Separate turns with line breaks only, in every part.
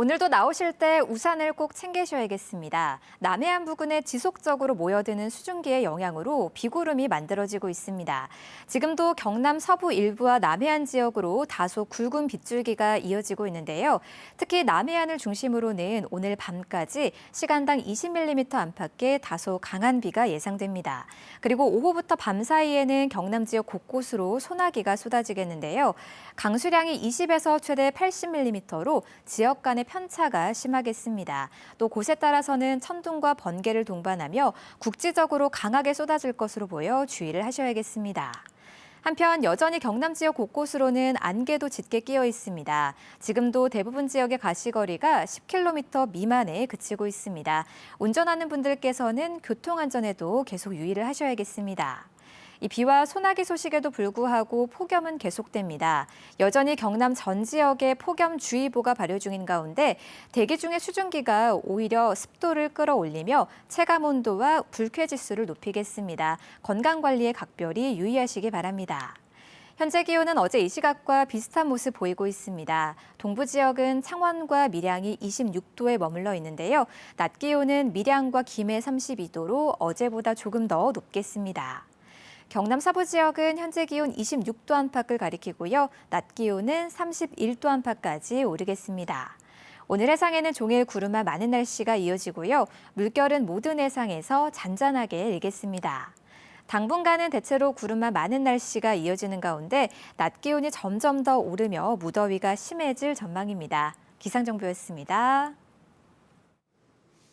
오늘도 나오실 때 우산을 꼭 챙기셔야겠습니다. 남해안 부근에 지속적으로 모여드는 수증기의 영향으로 비구름이 만들어지고 있습니다. 지금도 경남 서부 일부와 남해안 지역으로 다소 굵은 빗줄기가 이어지고 있는데요. 특히 남해안을 중심으로는 오늘 밤까지 시간당 20mm 안팎의 다소 강한 비가 예상됩니다. 그리고 오후부터 밤 사이에는 경남 지역 곳곳으로 소나기가 쏟아지겠는데요. 강수량이 20에서 최대 80mm로 지역 간의 편차가 심하겠습니다. 또 곳에 따라서는 천둥과 번개를 동반하며 국지적으로 강하게 쏟아질 것으로 보여 주의를 하셔야겠습니다. 한편 여전히 경남 지역 곳곳으로는 안개도 짙게 끼어 있습니다. 지금도 대부분 지역의 가시거리가 10km 미만에 그치고 있습니다. 운전하는 분들께서는 교통 안전에도 계속 유의를 하셔야겠습니다. 이 비와 소나기 소식에도 불구하고 폭염은 계속됩니다. 여전히 경남 전 지역에 폭염주의보가 발효 중인 가운데 대기 중의 수증기가 오히려 습도를 끌어올리며 체감 온도와 불쾌 지수를 높이겠습니다. 건강 관리에 각별히 유의하시기 바랍니다. 현재 기온은 어제 이 시각과 비슷한 모습 보이고 있습니다. 동부 지역은 창원과 밀양이 26도에 머물러 있는데요. 낮 기온은 밀양과 김해 32도로 어제보다 조금 더 높겠습니다. 경남 서부 지역은 현재 기온 26도 안팎을 가리키고요. 낮 기온은 31도 안팎까지 오르겠습니다. 오늘 해상에는 종일 구름만 많은 날씨가 이어지고요. 물결은 모든 해상에서 잔잔하게 일겠습니다. 당분간은 대체로 구름만 많은 날씨가 이어지는 가운데 낮 기온이 점점 더 오르며 무더위가 심해질 전망입니다. 기상정보였습니다.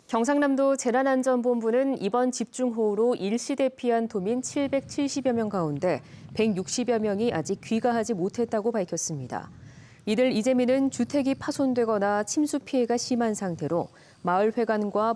경상남도 재난안전본부는 이번 집중호우로 일시 대피한 도민 770여 명 가운데 160여 명이 아직 귀가하지 못했다고 밝혔습니다. 이들 이재민은 주택이 파손되거나 침수 피해가 심한 상태로 마을 회관과